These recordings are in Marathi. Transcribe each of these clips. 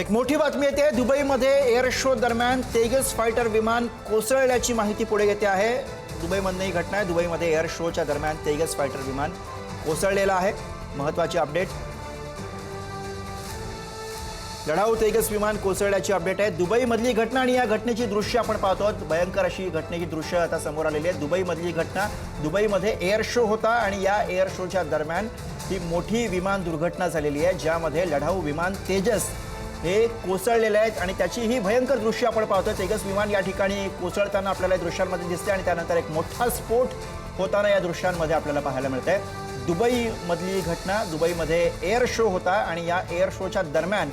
एक मोठी बातमी येते. दुबईमध्ये एअर शो दरम्यान तेजस फायटर विमान कोसळल्याची माहिती पुढे येते आहे. दुबईमधनं ही घटना आहे. दुबईमध्ये एअर शोच्या दरम्यान तेजस फायटर विमान कोसळलेलं आहे. महत्वाची अपडेट लढाऊ तेजस विमान कोसळल्याची अपडेट आहे. दुबईमधली घटना आणि या घटनेची दृश्य आपण पाहतो. आहोत. भयंकर अशी घटनेची दृश्य आता समोर आलेली आहे. दुबईमधली घटना दुबईमध्ये एअर शो होता आणि या एअर शोच्या दरम्यान ही मोठी विमान दुर्घटना झालेली आहे ज्यामध्ये लढाऊ विमान तेजस हे कोसळलेले आहेत आणि त्याची ही भयंकर दृश्य आपण पाहतोय. तेजस विमान या ठिकाणी कोसळताना आपल्याला या दृश्यांमध्ये दिसते आणि त्यानंतर एक मोठा स्फोट होताना या दृश्यांमध्ये आपल्याला पाहायला मिळतंय. दुबईमधली घटना दुबईमध्ये एअर शो होता आणि या एअर शोच्या दरम्यान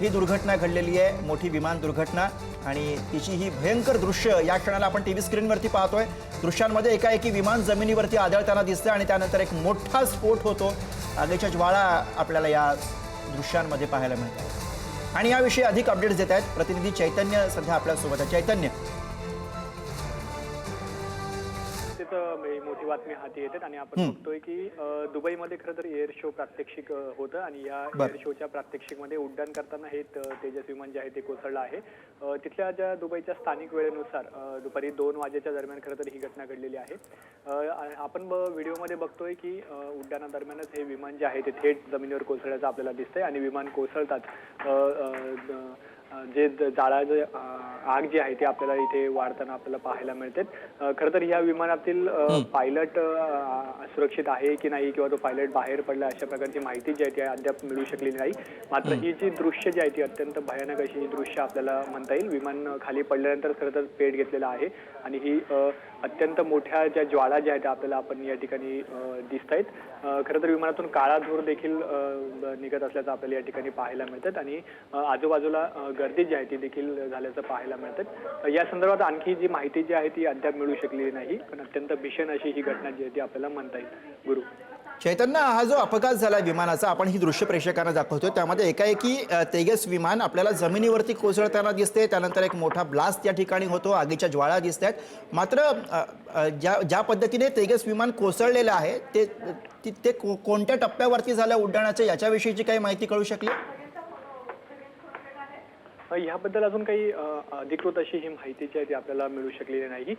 ही दुर्घटना घडलेली आहे मोठी विमान दुर्घटना आणि तिची ही भयंकर दृश्य या क्षणाला आपण टी व्ही स्क्रीनवरती पाहतोय. दृश्यांमध्ये एकाएकी विमान जमिनीवरती आदळताना दिसतं आणि त्यानंतर एक मोठा स्फोट होतो. आगीच्या ज्वाळा आपल्याला या दृश्यांमध्ये पाहायला मिळतात आणि याविषयी अधिक अपडेट्स देत आहेत. प्रतिनिधी चैतन्य सध्या आपल्यासोबत आहे चैतन्य ही मोठी बातमी हाती येते आणि आपण बघतोय की दुबईमध्ये खरं तर एअर शो प्रात्यक्षिक होतं आणि या. एअर शोच्या प्रात्यक्षिकमध्ये उड्डाण करताना हे तेजस विमान जे आहे ते कोसळलं आहे. तिथल्या ज्या दुबईच्या स्थानिक वेळेनुसार दुपारी दोन वाजेच्या दरम्यान खरं तर ही घटना घडलेली आहे. आपण व्हिडिओमध्ये बघतोय की उड्डाणादरम्यानच हे विमान जे आहे ते थेट जमिनीवर कोसळल्याचं आपल्याला दिसतंय आणि विमान कोसळतात जे जाळाचं अ, आग जी आहे ती आपल्याला इथे वाढताना आपल्याला पाहायला मिळते. खरं तर या विमानातील पायलट सुरक्षित आहे की नाही किंवा तो पायलट बाहेर पडला अशा प्रकारची माहिती जी आहे ती अद्याप मिळू शकलेली नाही. मात्र ही जी दृश्य जी आहे ती अत्यंत भयानक अशी ही दृश्य आपल्याला म्हणता येईल. विमान खाली पडल्यानंतर खरं तर पेट घेतलेला आहे आणि ही अत्यंत मोठ्या ज्या ज्वाळा ज्या आहेत त्या आपल्याला आपण या ठिकाणी दिसत आहेत खरं तर विमानातून काळा धूर देखील निघत असल्याचं आपल्याला या ठिकाणी पाहायला मिळतात आणि आजूबाजूला गर्दी जी आहे ती देखील झाल्याचं पाहायला मिळतात. या संदर्भात आणखी जी माहिती जी आहे ती अद्याप मिळू शकलेली नाही. पण अत्यंत भीषण अशी ही घटना जी आहे ती आपल्याला म्हणता येईल. गुरु. चैतन्य हा जो अपघात झाला विमानाचा आपण ही दृश्य प्रेक्षकांना दाखवतो त्यामध्ये एकाएकी तेजस विमान आपल्याला जमिनीवरती कोसळताना दिसते. त्यानंतर एक मोठा ब्लास्ट या ठिकाणी होतो. आगीच्या ज्वाळा दिसत आहेत मात्र ज्या ज्या पद्धतीने तेजस विमान कोसळलेलं आहे ते ते कोणत्या टप्प्यावरती झालं उड्डाणाचं याच्याविषयीची काही माहिती कळू शकली? ह्याबद्दल अजून काही अधिकृत अशी ही माहिती जी आहे ती आपल्याला मिळू शकलेली नाही.